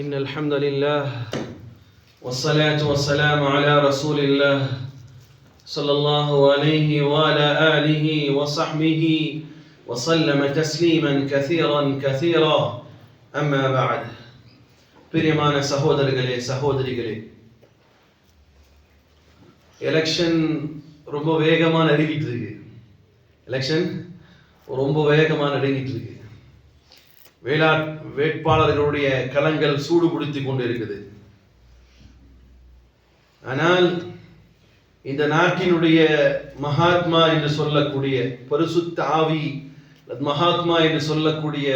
إن الحمد لله والصلاة والسلام على رسول الله صلى الله عليه وعلى آله وصحبه وسلم تسليما كثيرا كثيرا أما بعد பிரியமான சகோதரர்களே சகோதரிகளே எலெக்ஷன் ரொம்ப வேகமாக நெருங்கிட்டு இருக்கு எலெக்ஷன் ரொம்ப வேகமாக நெருங்கிட்டு இருக்கு வேளா வேட்பாளர்களுடைய களங்கள் சூடு கொண்டிருக்குது. ஆனால் இந்த நாட்டினுடைய மகாத்மா என்று சொல்லக்கூடிய பரிசுத்த ஆவி மகாத்மா என்று சொல்லக்கூடிய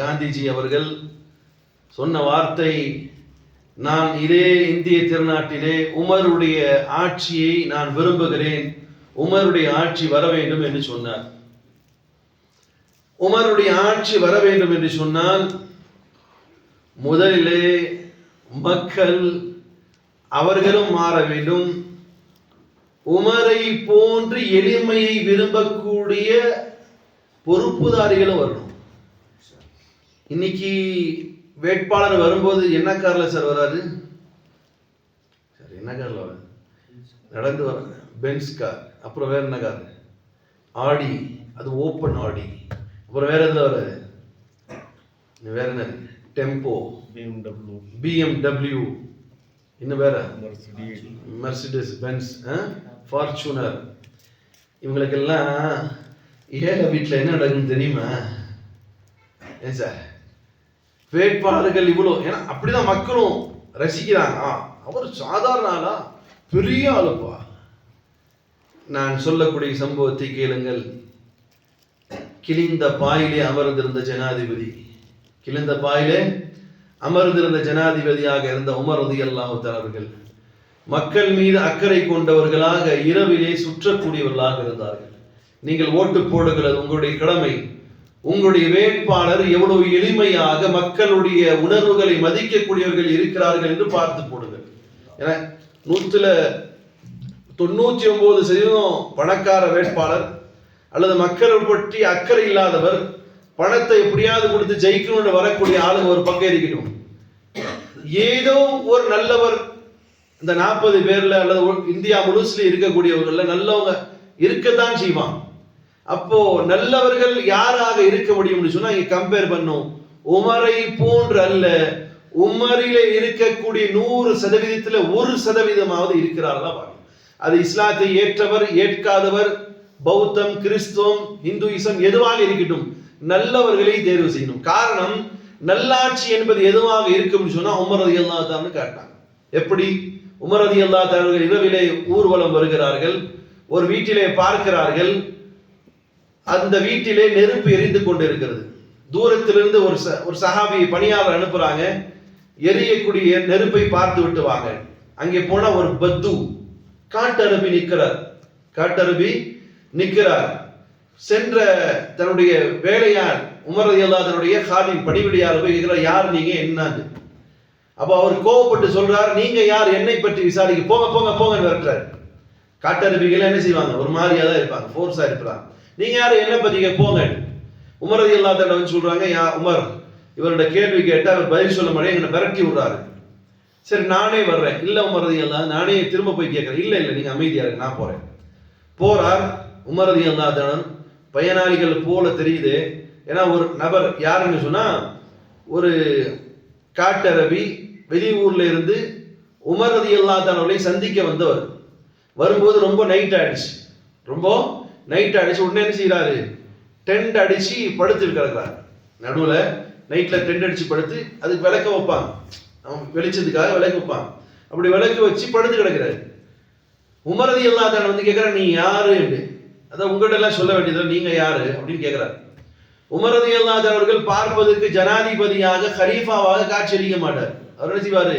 காந்திஜி அவர்கள் சொன்ன வார்த்தை நான் இதே இந்திய திருநாட்டிலே உமருடைய ஆட்சியை நான் விரும்புகிறேன் உமருடைய ஆட்சி வர வேண்டும் என்று சொன்னார். உமருடைய ஆட்சி வர வேண்டும் என்று சொன்னால் முதலிலே மக்கள் அவர்களும் மாற வேண்டும். உமரை போன்று எளிமையை விரும்பக்கூடிய பொறுப்புதாரிகளும் வரணும். இன்னைக்கு வேட்பாளர் வரும்போது என்ன காரில் சார் வராது சார் என்ன காரில் வராது நடந்து வர பென்ஸ் கார் அப்புறம் வேற என்ன கார்? ஆடி அது ஓப்பன் ஆடி. அப்புறம் வேற எதுல வராது வேற என்ன? டெம்போ BMW, பிஎம்டபிள்யூ இன்னும் வேற? மெர்சிடிஸ் பென்ஸ் ஃபார்ச்சுனர் இவங்களுக்கெல்லாம் ஏழை வீட்டில் என்ன நடக்குன்னு தெரியுமா? ஏன் சார் வேட்பாளர்கள் இவ்வளோ. ஏன்னா அப்படிதான் மக்களும் ரசிக்கிறாங்க. அவர் சாதாரண ஆளா? பெரிய ஆளுப்பா. நான் சொல்லக்கூடிய சம்பவத்தை கேளுங்கள். கிழிந்த பாயிலே அமர்ந்திருந்த ஜனாதிபதி. கிழிந்த பாயிலே அமர்ந்திருந்த ஜனாதிபதியாக இருந்த உமர் உதி அவர்கள் மக்கள் மீது அக்கறை கொண்டவர்களாக இரவிலே சுற்றக்கூடியவர்களாக இருந்தார்கள். நீங்கள் ஓட்டு போடுகிறது உங்களுடைய கடமை. உங்களுடைய வேட்பாளர் எவ்வளவு எளிமையாக மக்களுடைய உணர்வுகளை மதிக்கக்கூடியவர்கள் இருக்கிறார்கள் என்று பார்த்து போடுங்கள். ஏன்னா நூற்றுல தொண்ணூற்றி ஒன்பது சதவீதம் பணக்கார வேட்பாளர் அல்லது மக்களை பற்றி அக்கறை இல்லாதவர் பணத்தை எப்படியாவது கொடுத்து ஜெயிக்கணும்னு வரக்கூடிய ஆளுங்க ஒரு பக்கம் இருக்கட்டும். ஏதோ ஒரு நல்லவர் இந்த நாற்பது பேர்ல அல்லது இந்தியா முழுசுல இருக்கக்கூடியவர்கள்ல நல்லவங்க இருக்கத்தான் செய்வான். அப்போ நல்லவர்கள் யாராக இருக்க முடியும்னு சொன்னா இங்க கம்பேர் பண்ணும். உமரை போன்று அல்ல உமரில இருக்கக்கூடிய நூறு சதவீதத்துல ஒரு சதவீதமாவது இருக்கிறார்களா அது இஸ்லாத்தை ஏற்றவர் ஏற்காதவர் பௌத்தம் கிறிஸ்துவம் இந்துயிசம் எதுவாக இருக்கட்டும் நல்லவர்களை தேர்வு செய்யணும். காரணம் நல்லாட்சி என்பது எதுவாக இருக்கும்னு சொன்னா உமர் ரதி அல்லா காட்டினாங்க எப்படி? உமர் ரதி அல்லா இரவிலே ஊர்வலம் வருகிறார்கள் ஒரு வீட்டிலே பார்க்கிறார்கள். அந்த வீட்டிலே நெருப்பு எரிந்து கொண்டிருக்கிறது. தூரத்திலிருந்து ஒரு ச- ஒரு சஹாபி பணியாளர் அனுப்புறாங்க. எரியக்கூடிய நெருப்பை பார்த்து விட்டு வாங்க. அங்கே போனா ஒரு பத்து. காட்டரபி நிற்கிறார். காட்டரபி நிற்கிறார். சென்ற தன்னுடைய வேலையார் உமரது தன்னுடைய காதின் பணிவிடையாளர் போய் கேட்கிறார் யார் நீங்க என்னது? அப்போ அவர் கோவப்பட்டு சொல்றார் நீங்க யார்? என்னை பற்றி விசாரிக்க. போங்க போங்க போங்கன்னு விரட்டுறாரு. காட்டரபிகள் என்ன செய்வாங்க? ஒரு மாதிரியா தான் இருப்பாங்க. ஃபோர்ஸா இருப்பாங்க. நீங்க யாரு? என்ன பத்தி போங்க. உமரதி இல்லாத வந்து சொல்றாங்க யா உமர். இவரோட கேள்வி கேட்டு அவர் பதில் சொல்ல முடியாது எங்களை விரட்டி விடுறாரு. சரி நானே வர்றேன். இல்லை உமரதி அல்லா நானே திரும்ப போய் கேட்கறேன். இல்லை இல்லை நீங்க அமைதியா நான் போறேன். போறார். உமரதி அல்லாதவன் பயனாளிகள் போல தெரியுது. ஏன்னா ஒரு நபர் யாருன்னு சொன்னால் ஒரு காட்டரபி வெளியூர்ல இருந்து உமரதி அல்லாதவர்களை சந்திக்க வந்தவர். வரும்போது ரொம்ப நைட் ஆயிடுச்சு. ரொம்ப நைட் ஆயிடுச்சு. உடனே என்ன செய்கிறாரு டென்ட் அடிச்சு படுத்து கிடக்குறாரு. நடுவில் நைட்டில் டென்ட் அடிச்சு படுத்து அதுக்கு விளக்க வைப்பாங்க. அவன் வெளிச்சத்துக்காக விளக்கு வைப்பான் அப்படி விளக்கு வச்சு படுத்து கிடக்கிறாரு. உமரதி அல்லாதவன் வந்து கேட்குறேன் நீ யாரு? அதான் உங்கள்கிட்ட எல்லாம் சொல்ல வேண்டியது நீங்க யாரு அப்படின்னு கேட்கிறார் உமரதி அல்லாதவர்கள் பார்ப்பதற்கு ஜனாதிபதியாக ஹலீஃபாவாக காட்சியளிக்க மாட்டார். அவர் என்ன செய்வாரு?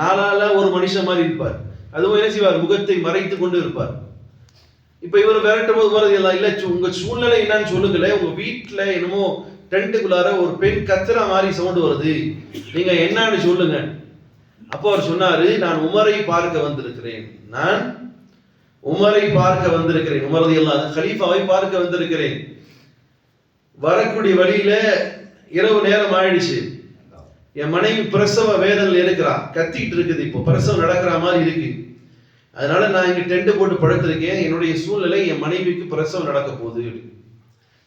நாளால ஒரு மனுஷன் மாதிரி இருப்பார். அதுவும் என்ன செய்வார்? முகத்தை மறைத்து கொண்டு இருப்பார். இப்ப இவர் விரட்டும் போது உமரதி அல்லா இல்ல உங்க சூழ்நிலை என்னன்னு சொல்லுங்களேன். உங்க வீட்டுல என்னமோ டென்ட்டுக்குள்ளார ஒரு பெண் கத்துற மாதிரி சவுண்டு வருது. நீங்க என்னன்னு சொல்லுங்க. அப்போ அவர் சொன்னாரு நான் உமரை பார்க்க வந்திருக்கிறேன். நான் உமரை பார்க்க வந்திருக்கிறேன். உமரது எல்லாம் ஹலீஃபாவை பார்க்க வந்திருக்கிறேன். வரக்கூடிய வழியில இரவு நேரம் ஆயிடுச்சு. என் மனைவி பிரசவ வேதனையில் இருக்கிறா. கத்திட்டு இருக்குது இப்போ. பிரசவம் நடக்கிற மாதிரி இருக்கு. அதனால நான் இங்க டென்ட் போட்டு படுத்திருக்கேன். என்னுடைய சூழ்நிலை என் மனைவிக்கு பிரசவம் நடக்க போகுது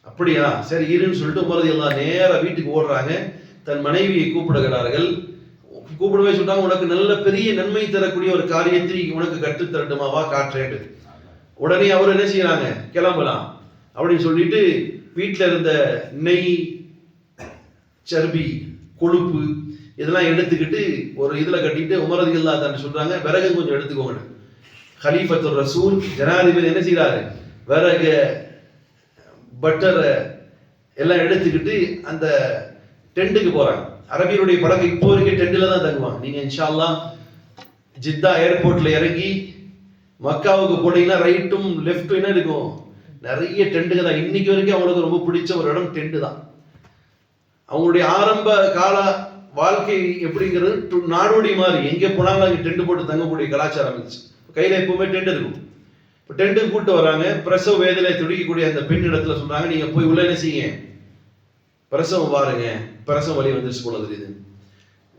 அப்படியா? சரி இருன்னு சொல்லிட்டு உமரது எல்லாம் நேரம் வீட்டுக்கு ஓடுறாங்க. தன் மனைவியை கூப்பிடுகிறார்கள். கூப்பிடவே சொல்றாங்க உனக்கு நல்ல பெரிய நன்மை தரக்கூடிய ஒரு காரியத்தை உனக்கு கற்று தரட்டுமாவா காற்றேன் உடனே அவர் என்ன செய்யறாங்க? கிளம்பலாம். அப்படின்னு சொல்லிட்டு வீட்டில் இருந்த நெய் சர்பி கொழுப்பு இதெல்லாம் எடுத்துக்கிட்டு ஒரு இதில் கட்டிட்டு உமரது இல்லா தான் சொல்றாங்க. விறகு கொஞ்சம் எடுத்துக்கோங்க. ஹலீஃபத்துர் ரசூல் ஜனாதிபதி என்ன செய்யறாரு விறகு பட்டரை எல்லாம் எடுத்துக்கிட்டு அந்த டென்ட்டுக்கு போறாங்க. அரபியனுடைய படகு இப்போ வரைக்கும் டெண்டில் தான் தங்குவாங்க நீங்கள் இன்ஷால்லாம் ஜித்தா ஏர்போர்ட்டில் இறங்கி மக்காவுக்கு போனீங்கன்னா ரைட்டும் லெஃப்ட்டும் என்ன இருக்கும்? நிறைய டென்ட்டுங்க தான். இன்னைக்கு வரைக்கும் அவங்களுக்கு ரொம்ப பிடிச்ச ஒரு இடம் டெண்டு தான். அவங்களுடைய ஆரம்ப கால வாழ்க்கை எப்படிங்கிறது நாடோடி மாதிரி. எங்கே போனாலும் அங்கே டெண்டு போட்டு தங்கக்கூடிய கலாச்சாரம் இருந்துச்சு. கையில் எப்பவுமே டெண்ட் இருக்கும். இப்போ டெண்டு கூட்டு வராங்க. பிரசவ வேதனை துடிக்கக்கூடிய அந்த பெண் இடத்துல சொல்றாங்க. நீங்கள் போய் உள்ள என்ன செய்யுங்க? பிரசவம் பாருங்க. பிரசவ வலி வந்துருச்சு போல தெரியுது.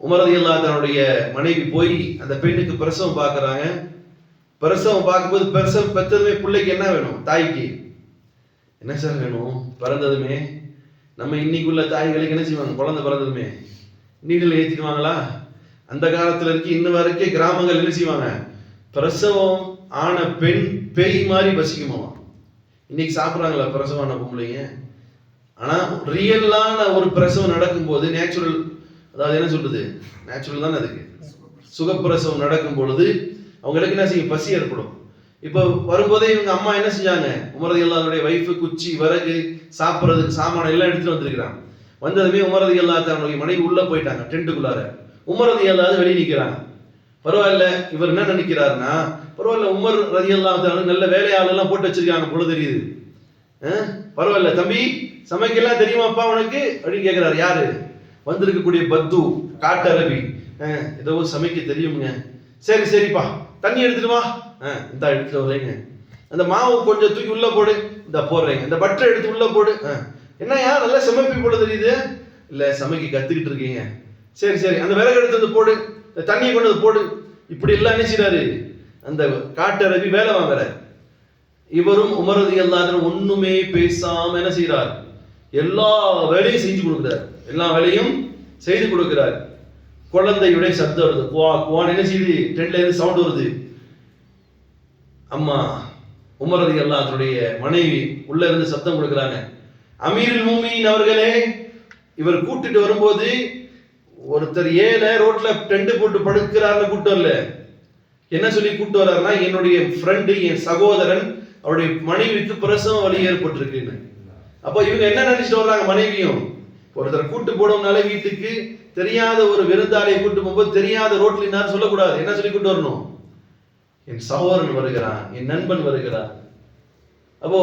உமரதி அல்லா தன்னுடைய மனைவி போய் அந்த பெண்ணுக்கு பிரசவம் பார்க்குறாங்க. பிரசவம் பார்க்கும்போது பிரசவம் பெற்றதுமே பிள்ளைக்கு என்ன வேணும்? தாய்க்கு. என்ன சார் வேணும்? பிறந்ததுமே. நம்ம இன்னைக்குள்ள தாய்களுக்கு என்ன செய்வாங்க? குழந்தை பிறந்ததுமே. நீடில் ஏற்றிடுவாங்களா அந்த காலத்துல இருக்கு இன்ன வரைக்கும் கிராமங்கள் என்ன செய்வாங்க? பிரசவம் ஆன பெண் பேய் மாதிரி பசிக்குமாமா. இன்னைக்கு சாப்பிட்றாங்களா? பிரசவம் ஆன பொம்பளைங்க. ஆனா ரியலான ஒரு பிரசவம் நடக்கும்போது நேச்சுரல் அதாவது என்ன சொல்றது? நேச்சுரல் தானே அதுக்கு சுகப்பிரசவம் நடக்கும் பொழுது அவங்களுக்கு என்ன செய்யும்? பசி ஏற்படும். இப்போ வரும்போதே இவங்க அம்மா என்ன செஞ்சாங்க? உமரது எல்லாருடைய வைஃபு குச்சி விறகு சாப்பிட்றதுக்கு சாமானம் எல்லாம் எடுத்துட்டு வந்திருக்கிறாங்க. வந்ததுமே உமரது எல்லா தன்னுடைய மனைவி உள்ள போயிட்டாங்க டென்ட்டுக்குள்ளார உமரது எல்லாரும் வெளியே நிற்கிறாங்க பரவாயில்ல இவர் என்ன நினைக்கிறாருன்னா பரவாயில்ல உமர் ரதி எல்லாம் நல்ல வேலையாளெல்லாம் போட்டு வச்சிருக்காங்க போல தெரியுது. பரவாயில்ல தம்பி. சமைக்கலாம் தெரியுமாப்பா உனக்கு? அப்படின்னு கேட்கிறாரு யாரு? வந்திருக்கக்கூடிய பத்து காட்டரவி ஏதோ சமைக்க தெரியுங்க சரி சரிப்பா. தண்ணி எடுத்துட்டு வா. இந்த இந்தா எடுத்துட்டு வரேங்க. அந்த மாவு கொஞ்சம் தூக்கி உள்ள போடு. இந்த போடுறேங்க. இந்த பட்டரை எடுத்து உள்ள போடு. என்ன யார் நல்லா சமைப்பி போல தெரியுது. இல்ல சமைக்க கத்துக்கிட்டு இருக்கீங்க. சரி சரி. அந்த விறகு எடுத்து வந்து போடு. இந்த தண்ணியை கொண்டு வந்து போடு. இப்படி எல்லாம் என்ன செய்றாரு? அந்த காட்டு வேலை வாங்குறாரு. இவரும் உமரது எல்லாரும் ஒண்ணுமே பேசாம என்ன செய்யறார் எல்லா வேலையும் செஞ்சு கொடுக்கிறார். எல்லா வேலையும் செய்து கொடுக்கிறார். குழந்தையுடைய சத்தம் வருது. குவா குவான் என்ன செய்யுது? டென்ல இருந்து சவுண்ட் வருது. அம்மா உமரது எல்லாத்துடைய மனைவி உள்ள இருந்து சத்தம் கொடுக்குறாங்க. அமீருல் மூமியின் அவர்களே இவர் கூட்டிட்டு வரும்போது ஒருத்தர் ஏல ரோட்ல டெண்டு போட்டு படுக்கிறாருன்னு கூட்டு வரல என்ன சொல்லி கூட்டு வர்றாருன்னா என்னுடைய ஃப்ரெண்டு என் சகோதரன் அவருடைய மனைவிக்கு பிரசவ வலி ஏற்பட்டிருக்குன்னு. அப்போ இவங்க என்ன நினைச்சிட்டு வர்றாங்க மனைவியும்? ஒருத்தர் கூட்டு போனோம்னால வீட்டுக்கு தெரியாத ஒரு விருந்தாளியை கூட்டு போகும்போது தெரியாத ரோட்ல நான் சொல்லக்கூடாது. என்ன சொல்லி கூட்டு வரணும்? என் சகோதரன் வருகிறான் என் நண்பன் வருகிறான். அப்போ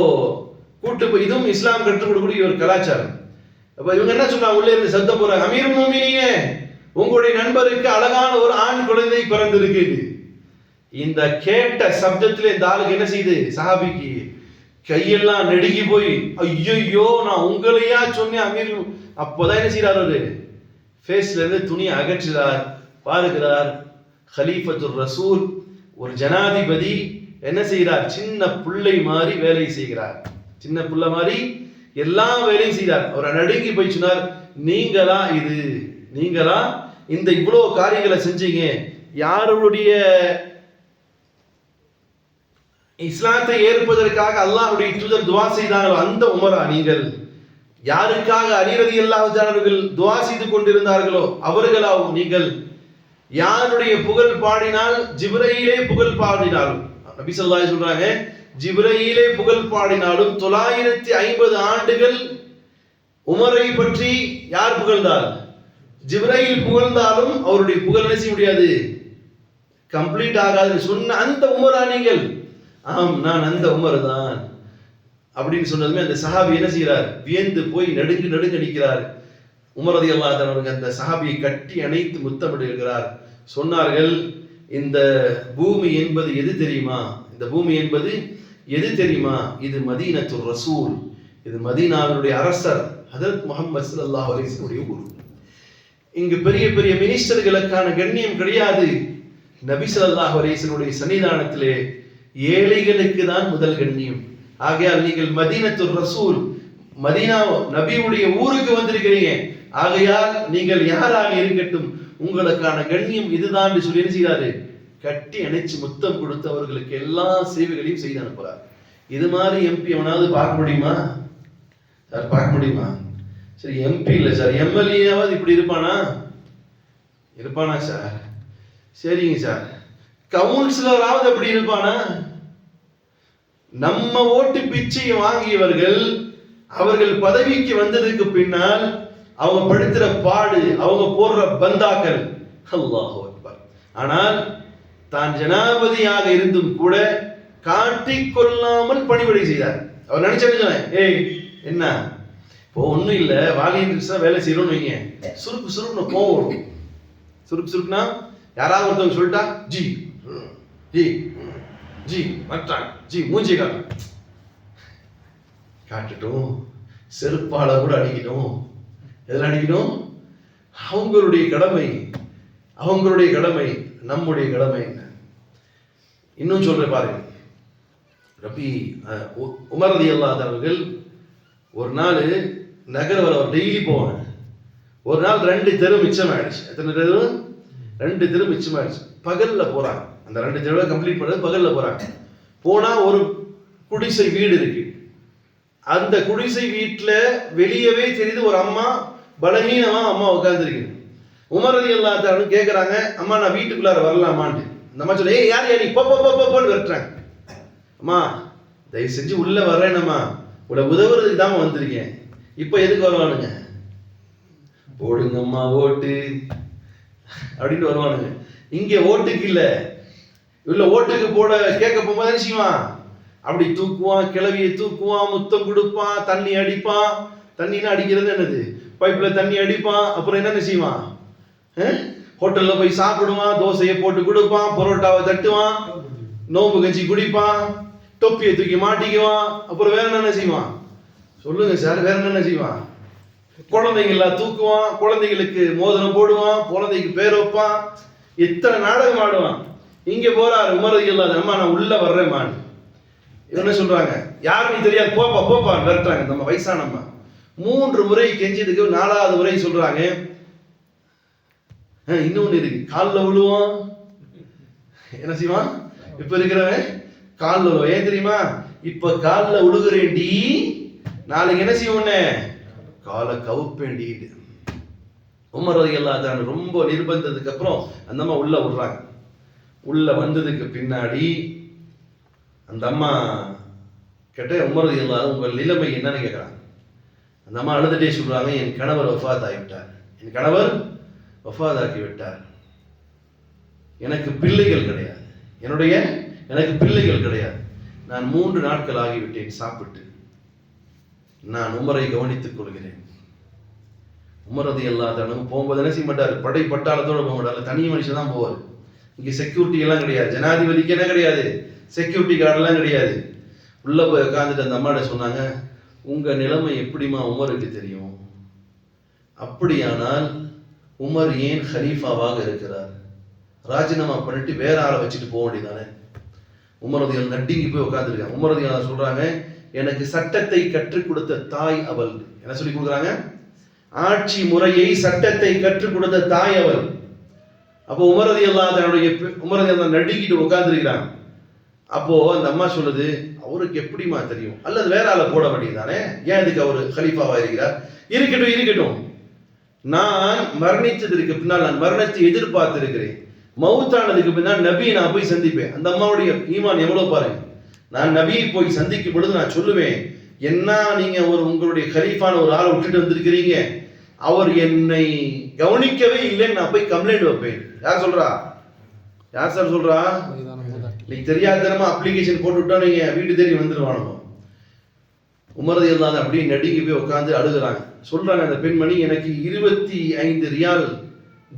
கூட்டு போய் இதுவும் இஸ்லாம் கற்றுக் கொடுக்கக்கூடிய ஒரு கலாச்சாரம். அப்போ இவங்க என்ன சொல்றாங்க? உள்ளே இருந்து சத்தம் போறாங்க அமீர் மூமினிங்க உங்களுடைய நண்பருக்கு அழகான ஒரு ஆண் குழந்தை பிறந்திருக்கு இந்த கேட்ட சப்தத்துல இந்த ஆளுக்கு என்ன செய்யுது சஹாபிக்கு கையெல்லாம் நெடுங்கி போய் ஐயோ நான் உங்களையா சொன்னேன் அமீர். அப்போதான் என்ன செய்யறாரு அவரு? ஃபேஸ்ல இருந்து துணியை அகற்றுகிறார் பாருகிறார் ஹலீஃபத்துர் ரசூல் ஒரு ஜனாதிபதி என்ன செய்கிறார்? சின்ன பிள்ளை மாதிரி வேலை செய்கிறார். சின்ன பிள்ளை மாதிரி எல்லா வேலையும் செய்கிறார். அவர் நடுங்கி போய் சொன்னார் நீங்களா இது? நீங்களா இந்த இவ்வளோ காரியங்களை செஞ்சீங்க? யாருடைய இஸ்லாத்தை ஏற்பதற்காக அல்லாஹுடைய தூதர் துவா செய்தாங்களோ அந்த உமரா நீங்கள். யாருக்காக அலிரதி அல்லாஹர்கள் துவா செய்து கொண்டிருந்தார்களோ அவர்களாவும் நீங்கள். யாருடைய புகழ் பாடினால் ஜிப்ரையிலே புகழ் பாடினாலும் நபி ஸல்லல்லாஹு சொல்றாங்க ஜிப்ரையிலே புகழ் பாடினாலும் தொள்ளாயிரத்தி ஐம்பது ஆண்டுகள் உமரை பற்றி யார் புகழ்ந்தார்? ஜிப்ரையில் புகழ்ந்தாலும் அவருடைய புகழ் என்ன செய்ய முடியாது? கம்ப்ளீட் ஆகாதுன்னு சொன்ன அந்த உமரா நீங்கள். ஆம் நான் அந்த உமர் தான் அப்படின்னு சொன்னதுமே அந்த சஹாபி என்ன செய்கிறார்? வியந்து போய் நடுங்கு நடுங்க நிற்கிறார். உமரதி அல்லாதவர்கள் அந்த சஹாபியை கட்டி அணைத்து முத்தமிடுகிறார். சொன்னார்கள் இந்த பூமி என்பது எது தெரியுமா? இந்த பூமி என்பது எது தெரியுமா? இது மதீனத்து ரசூல். இது மதீனாவினுடைய அரசர் ஹதரத் முகமது ஸல்லல்லாஹு அலைஹி வஸல்லம் ஊர் இங்கு பெரிய பெரிய மினிஸ்டர்களுக்கான கண்ணியம் கிடையாது. நபி சல்லாஹ் அலிசனுடைய சன்னிதானத்திலே ஏழைகளுக்கு தான் முதல் கண்ணியம். ஆகையால் நீங்கள் மதீனத்து ரசூல் மதீனா நபியுடைய ஊருக்கு வந்திருக்கிறீங்க. ஆகையால் நீங்கள் யாராக இருக்கட்டும் உங்களுக்கான கண்ணியம் இதுதான் என்று சொல்லி என்ன செய்கிறாரு? கட்டி அணைச்சு முத்தம் கொடுத்து அவர்களுக்கு எல்லா சேவைகளையும் செய்து அனுப்புறார் இது மாதிரி எம்பி அவனாவது பார்க்க முடியுமா? சார் பார்க்க முடியுமா? சரி எம்பி இல்லை சார். எம்எல்ஏவாவது இப்படி இருப்பானா? இருப்பானா சார்? சரிங்க சார். கவுன்சிலராவது அப்படி இருப்பானா? நம்ம ஓட்டு பிச்சை வாங்கியவர்கள் அவர்கள் பதவிக்கு வந்ததுக்கு பின்னால் அவங்க படுத்துற பாடு அவங்க போடுற பந்தாக்கள். அல்லாஹ் ஆனால் தான் ஜனாதிபதியாக இருந்தும் கூட காட்டிக் கொள்ளாமல் பணிவிடை செய்தார். அவர் நினைச்சா ஏய் என்ன? இப்போ ஒண்ணும் இல்ல வாலியன் வேலை செய்யறோம்னு வைங்க. சுருக்கு சுருக்குன்னு கோவம் வரும். சுருக்கு சுருக்குனா யாராவது ஒருத்தவங்க சொல்லிட்டா ஜி ஜி ம், ஜி மட்டான் ஜி மூஞ்சி காட்டு. காட்டுட்டும். செருப்பால கூட அடிக்கட்டும். எதில் அடிக்கணும் அவங்களுடைய கடமை. அவங்களுடைய கடமை. நம்முடைய கடமை என்ன? இன்னும் சொல்றேன் பாருங்க ரபி உமரதி உ- அவர்கள் ஒரு நாள் நகர வர டெய்லி போவாங்க. ஒரு நாள் ரெண்டு தெரு மிச்சமாயிடுச்சு. எத்தனை தெரு? ரெண்டு தெரு மிச்சமாயிடுச்சு. பகல்ல போறாங்க. அந்த ரெண்டு தடவை கம்ப்ளீட் பண்ணது பகலில் போகிறாங்க போனால் ஒரு குடிசை வீடு இருக்கு. அந்த குடிசை வீட்டில் வெளியவே தெரியுது ஒரு அம்மா பலகீனமாக அம்மா உட்காந்துருக்கு உமர் அலி அல்லாத்தாரு கேட்குறாங்க அம்மா நான் வீட்டுக்குள்ளார வரலாமான்ட்டு. இந்த அம்மா சொல்ல ஏ யார் யார் இப்போ போ போன்னு விரட்டுறாங்க. அம்மா தயவு செஞ்சு உள்ளே வர்றேனம்மா உங்களை உதவுறதுக்கு தான் வந்திருக்கேன். இப்போ எதுக்கு வருவானுங்க? போடுங்கம்மா ஓட்டு. அப்படின்னு வருவானுங்க. இங்கே ஓட்டுக்கு இல்லை. இல்ல ஓட்டுக்கு போட கேட்க போகும்போது என்ன செய்வான்? அப்படி தூக்குவான் கிளவியை தூக்குவான் முத்தம் கொடுப்பான் தண்ணி அடிப்பான். தண்ணினா அடிக்கிறது என்னது? பைப்ல தண்ணி அடிப்பான் அப்புறம் என்னென்ன செய்வான்? ஹோட்டலில் ஹோட்டல்ல போய் சாப்பிடுவான் தோசையை போட்டு கொடுப்பான் பரோட்டாவை தட்டுவான் நோம்பு கஞ்சி குடிப்பான் தொப்பியை தூக்கி மாட்டிக்குவான் அப்புறம் வேற என்னென்ன செய்வான்? சொல்லுங்க சார் வேற என்னென்ன செய்வான்? குழந்தைங்கள தூக்குவான் குழந்தைகளுக்கு மோதிரம் போடுவான் குழந்தைக்கு பேர் வைப்பான். எத்தனை நாடகம் ஆடுவான்? இங்க போறாரு உமரதி இல்லாத அம்மா நான் உள்ள வர்றேன் என்ன சொல்றாங்க? யாருன்னு தெரியாது? போப்பா போப்பா விரட்டுறாங்க நம்ம வயசானம்மா. மூன்று முறை கெஞ்சதுக்கு நாலாவது முறை சொல்றாங்க. இன்னொன்னு இருக்கு. காலில் விழுவோம். என்ன செய்வான்? இப்ப இருக்கிறவன் காலில் விழுவோம் ஏன் தெரியுமா? இப்ப காலில் விழுகிறேன்டி. நாளைக்கு என்ன செய்வோன்னே காலை கவுப்பேண்டிட்டு உமர் ரதி ரொம்ப நிர்பந்தத்துக்கு அப்புறம் அந்த அம்மா உள்ள விடுறாங்க. உள்ள வந்ததுக்கு பின்னாடி அந்த அம்மா கேட்ட உமர் இல்லாத உங்கள் நிலைமை என்னன்னு கேட்குறாங்க அந்த அம்மா அழுதுட்டே சொல்கிறாங்க என் கணவர் ஒஃபாத் ஆகிவிட்டார் என் கணவர் வஃபாத் விட்டார். எனக்கு பிள்ளைகள் கிடையாது. என்னுடைய எனக்கு பிள்ளைகள் கிடையாது. நான் மூன்று நாட்கள் ஆகிவிட்டேன் சாப்பிட்டு. நான் உமரை கவனித்துக் கொள்கிறேன். உமரது எல்லாத்தனும் போகும்போது என்ன செய்ய மாட்டார்? படை பட்டாளத்தோட போக மாட்டார். தனி மனுஷன் தான் போவார். இங்கே செக்யூரிட்டி எல்லாம் கிடையாது. ஜனாதிபதிக்கு என்ன கிடையாது? செக்யூரிட்டி கார்டெல்லாம் கிடையாது. உள்ளே போய் உட்காந்துட்டு அந்த அம்மாட்ட சொன்னாங்க உங்கள் நிலைமை எப்படிம்மா உமருக்கு தெரியும்? அப்படியானால் உமர் ஏன் ஹலீஃபாவாக இருக்கிறார்? ராஜினாமா பண்ணிட்டு வேற ஆளை வச்சுட்டு போக வேண்டியதானே உமரதிகள் நட்டிங்கி போய் உட்காந்துருக்காங்க உமரதிகள் சொல்றாங்க எனக்கு சட்டத்தை கற்றுக் கொடுத்த தாய் அவள். என்ன சொல்லி கொடுக்குறாங்க? ஆட்சி முறையை சட்டத்தை கற்றுக் கொடுத்த தாய் அவள். அப்போ உமரதி எல்லாம் தன்னுடைய உமரதி எல்லாம் நடுக்கிட்டு உட்காந்துருக்கிறாங்க அப்போ அந்த அம்மா சொல்லுது அவருக்கு எப்படிமா தெரியும்? அல்லது வேற ஆளை போட வேண்டியதானே ஏன் இதுக்கு அவர் ஹலீஃபாவா இருக்கிறார்? இருக்கட்டும் இருக்கட்டும். நான் மரணித்ததற்கு பின்னால் நான் மரணத்தை எதிர்பார்த்து இருக்கிறேன் மவுத்தானதுக்கு பின்னால் நபியை நான் போய் சந்திப்பேன். அந்த அம்மாவுடைய ஈமான் எவ்வளவு பாருங்க. நான் நபியை போய் சந்திக்கும் பொழுது நான் சொல்லுவேன் என்ன நீங்க ஒரு உங்களுடைய கலீஃபான ஒரு ஆளை விட்டுட்டு வந்திருக்கிறீங்க? அவர் என்னை கவனிக்கவே இல்லைன்னு நான் போய் கம்ப்ளைண்ட் வைப்பேன். யார் சொல்றா? யார் சார் சொல்றா? தெரியாத தெரியாதனமா அப்ளிகேஷன் போட்டு விட்டா நீங்க வீட்டு தேடி வந்துருவானுங்க. உமரது இல்லாத அப்படியே நடுங்கி போய் உட்காந்து அழுகுறாங்க. சொல்றாங்க அந்த பெண்மணி எனக்கு இருபத்தி ஐந்து ரியால்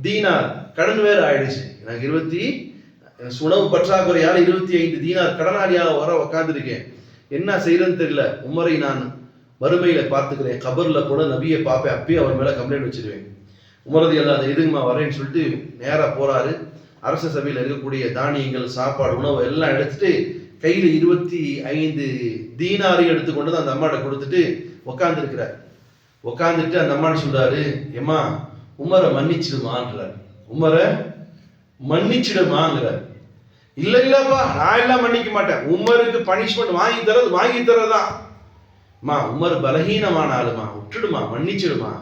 தீனார். கடன் வேற ஆயிடுச்சு. எனக்கு இருபத்தி உணவு பற்றாக்குறையால் இருபத்தி ஐந்து தீனார் கடனாளியாக வர உட்காந்துருக்கேன் என்ன செய்யறதுன்னு தெரியல. உமரை நான் மறுமையில பார்த்துக்கிறேன் கபர்ல கூட நபியை பார்ப்பேன் அப்பயே அவர் மேல கம்ப்ளைண்ட் வச்சிருவேன். உமரதி அல்லாத எதுங்கம்மா வரேன்னு சொல்லிட்டு நேரா போறாரு. அரச சபையில் இருக்கக்கூடிய தானியங்கள் சாப்பாடு உணவு எல்லாம் எடுத்துட்டு கையில இருபத்தி ஐந்து தீனாரை எடுத்துக்கொண்டு அந்த அம்மாட்ட கொடுத்துட்டு உக்காந்துருக்கிறார். உக்காந்துட்டு அந்த அம்மாட்ட சொல்றாரு ஏம்மா உமரை மன்னிச்சிடுமான்றார். உமரை மன்னிச்சிடுமாங்கிறார் இல்ல இல்லப்பா நான் எல்லாம் மன்னிக்க மாட்டேன். உமருக்கு பனிஷ்மெண்ட் வாங்கி தரது வாங்கி தரதான் மா உமர் பலகீனமான ஆளுமா விட்டுடுமா மன்னிச்சிடுமா?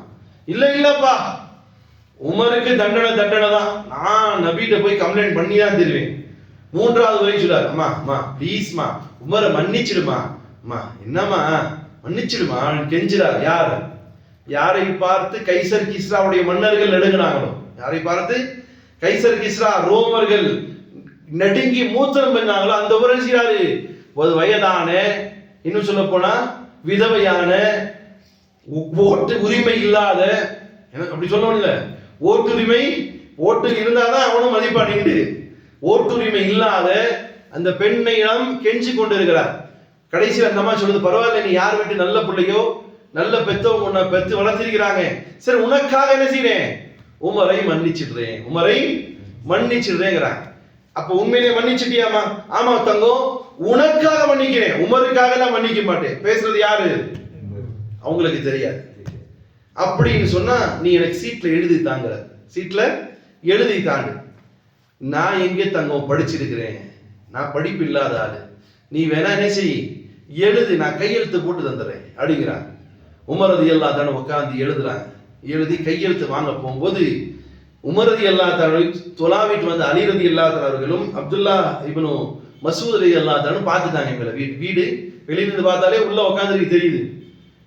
இல்ல இல்லப்பா. உமருக்கு தண்டனை தண்டனை தான். நான் நபிகிட்ட போய் கம்ப்ளைண்ட் பண்ணி தான் தருவேன். மூன்றாவது வரை சொல்றாரு அம்மா அம்மா ப்ளீஸ்மா உமரை மன்னிச்சிடுமா? அம்மா என்னம்மா? மன்னிச்சிடுமா? அவன் யார்? யாரை பார்த்து கைசர் கிஸ்ராவுடைய மன்னர்கள் நெடுங்கினாங்களோ? யாரை பார்த்து? கைசர் கிஸ்ரா ரோமர்கள் நடுங்கி மூத்தம் பண்ணாங்களோ? அந்த ஒரு செய்கிறாரு ஒரு வயதானே இன்னும் சொல்ல போனா விதவையான ஓட்டு உரிமை இல்லாத எனக்கு அப்படி சொல்லணும்ல ஓட்டுரிமை ஓட்டு இருந்தாதான் அவனும் மதிப்பாடிண்டு ஓட்டுரிமை இல்லாத அந்த பெண்ணையிடம் கெஞ்சி கொண்டு இருக்கிறார் கடைசியில் அந்த அம்மா சொல்லுது பரவாயில்ல நீ யார் வீட்டு நல்ல பிள்ளையோ நல்ல பெத்தவங்க உன்னை பெத்து வளர்த்திருக்கிறாங்க. சரி உனக்காக என்ன செய்யறேன் உமரை மன்னிச்சிடுறேன். உமரை மன்னிச்சிடுறேங்கிறாங்க அப்ப உண்மையிலே மன்னிச்சிட்டியாமா ஆமா தங்கம் உனக்காக மன்னிக்கிறேன். உமருக்காக எல்லாம் மன்னிக்க மாட்டேன். பேசுறது யாரு? அவங்களுக்கு தெரியாது. அப்படின்னு சொன்னா நீ எனக்கு சீட்ல எழுதி தாங்குற சீட்ல எழுதி தாண்டு நான் எங்கே தங்கம் படிச்சிருக்கிறேன்? நான் படிப்பு இல்லாத ஆளு. நீ வேணா என்ன செய்? எழுது நான் கையெழுத்து போட்டு தந்துடுறேன் அப்படிங்கிறான். உமரது எல்லா தானே உட்காந்து எழுதுறாங்க எழுதி கையெழுத்து வாங்க போகும்போது உமரதி அல்லா தொலாவிட்டு வந்த அலிரதி அவர்களும் அப்துல்லா இவனு மசூத் அலி பார்த்துட்டாங்க எங்களை. வீடு வீடு வெளியிருந்து பார்த்தாலே உள்ள உட்காந்துருக்கு தெரியுது.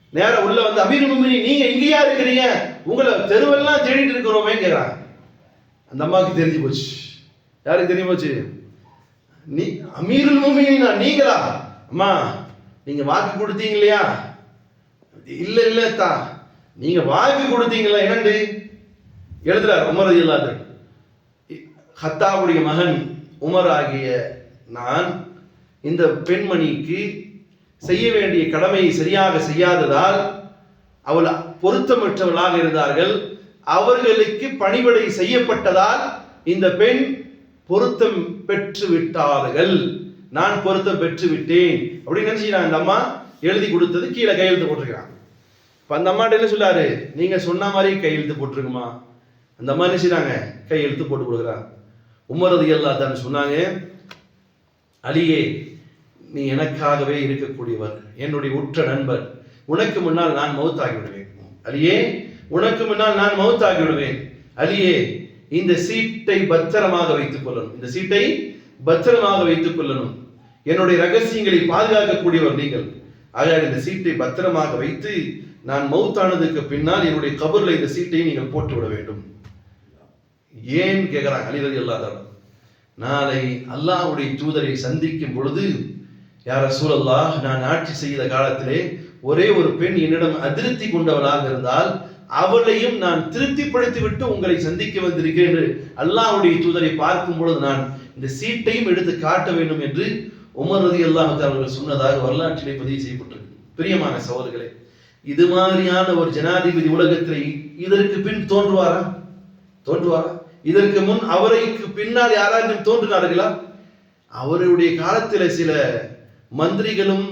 நேரம் உள்ள வந்து அமீர் முமினி நீங்க இங்கேயா இருக்கிறீங்க? உங்களை தெருவெல்லாம் தேடிட்டு இருக்கிறோமே கேட்குறாங்க அந்த அம்மாவுக்கு தெரிஞ்சு போச்சு. யாருக்கு தெரிஞ்சு போச்சு? நீ அமீருல் முமினா நீங்களா? அம்மா நீங்க வாக்கு கொடுத்தீங்க இல்லையா? இல்ல இல்ல தா நீங்க வாக்கு கொடுத்தீங்களா? என்னண்டு? எழுதுறார் உமர் இல்லாத ஹத்தாவுடைய மகன் உமர் ஆகிய நான் இந்த பெண்மணிக்கு செய்ய வேண்டிய கடமையை சரியாக செய்யாததால் அவள் பொருத்தமற்றவளாக இருந்தார்கள். அவர்களுக்கு பணிவிடை செய்யப்பட்டதால் இந்த பெண் பொருத்தம் பெற்று விட்டார்கள். நான் பொருத்தம் பெற்று விட்டேன். அப்படின்னு நினைச்சுக்கிறான் அந்த அம்மா. எழுதி கொடுத்தது கீழே கையெழுத்து போட்டிருக்கிறான் இப்ப அந்த அம்மாட்ட என்ன சொல்லாரு? நீங்க சொன்ன மாதிரி கையெழுத்து போட்டிருக்குமா அந்த அம்மா என்ன செய்யறாங்க கையெழுத்து போட்டு கொடுக்குறாங்க. உமரது எல்லாத்தான்னு சொன்னாங்க அலியே நீ எனக்காகவே இருக்கக்கூடியவர் என்னுடைய உற்ற நண்பர். உனக்கு முன்னால் நான் மௌத்தாகி விடுவேன் அலியே உனக்கு முன்னால் நான் மௌத்தாகி விடுவேன் அலியே இந்த சீட்டை பத்திரமாக வைத்துக் கொள்ளணும். இந்த சீட்டை பத்திரமாக வைத்துக் கொள்ளணும். என்னுடைய ரகசியங்களை பாதுகாக்கக்கூடியவர் நீங்கள். ஆகையால் இந்த சீட்டை பத்திரமாக வைத்து நான் மௌத்தானதுக்கு பின்னால் என்னுடைய கபர்ல இந்த சீட்டை நீங்கள் போட்டு விட வேண்டும். ஏன் கேட்கிறாங்க? அலிரதி அல்லாதான் நாளை அல்லாஹுடைய தூதரை சந்திக்கும் பொழுது யார சூழல்லாஹ் நான் ஆட்சி செய்த காலத்திலே ஒரே ஒரு பெண் என்னிடம் அதிருப்தி கொண்டவளாக இருந்தால் அவளையும் நான் திருப்திப்படுத்தி விட்டு உங்களை சந்திக்க வந்திருக்கிறேன் என்று அல்லாஹ்வுடைய தூதரை பார்க்கும் பொழுது நான் இந்த சீட்டையும் எடுத்து காட்ட வேண்டும் என்று உமர் ரதி அல்லாஹ் அவர்கள் சொன்னதாக வரலாற்றிலே பதிவு செய்யப்பட்டிருக்கு பிரியமான சோதர்களே இது மாதிரியான ஒரு ஜனாதிபதி உலகத்தில் இதற்கு பின் தோன்றுவாரா? தோன்றுவாரா? இதற்கு முன் அவருக்கு பின்னால் யாராலும் தோன்றினார்களா? அவருடைய காலத்தில் சில மந்திரிகளும்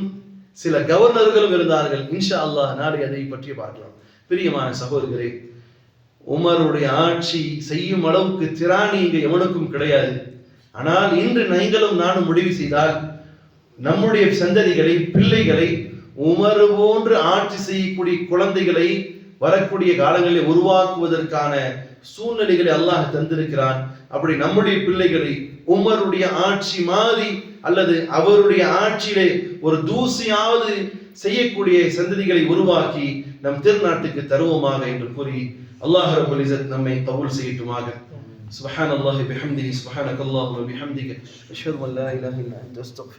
சில கவர்னர்களும் இருந்தார்கள். இன்ஷா அல்லாஹ் நாளை அதை பற்றி பார்க்கலாம். பிரியமான சகோதரரே உமருடைய ஆட்சி செய்யும் அளவுக்கு திராணி இங்கு எவனுக்கும் கிடையாது. ஆனால் இன்று நீங்களும் நானும் முடிவு செய்தால் நம்முடைய சந்ததிகளை பிள்ளைகளை உமர் போன்று ஆட்சி செய்யக்கூடிய குழந்தைகளை வரக்கூடிய காலங்களில் உருவாக்குவதற்கான சூழ்நிலைகளை அல்லாஹ் தந்திருக்கிறான் அப்படி நம்முடைய பிள்ளைகளை உமருடைய ஆட்சி மாறி அல்லது அவருடைய ஆட்சியிலே ஒரு தூசியாவது செய்யக்கூடிய சந்ததிகளை உருவாக்கி நம் திருநாட்டுக்கு தருவோமாக என்று கூறி அல்லாஹ் ரபுல் இஸத் நம்மை கபூல் செய்யட்டுமாக سبحان الله بحمده سبحانك اللهم وبحمدك أشهد أن لا إله إلا أنت أستغفرك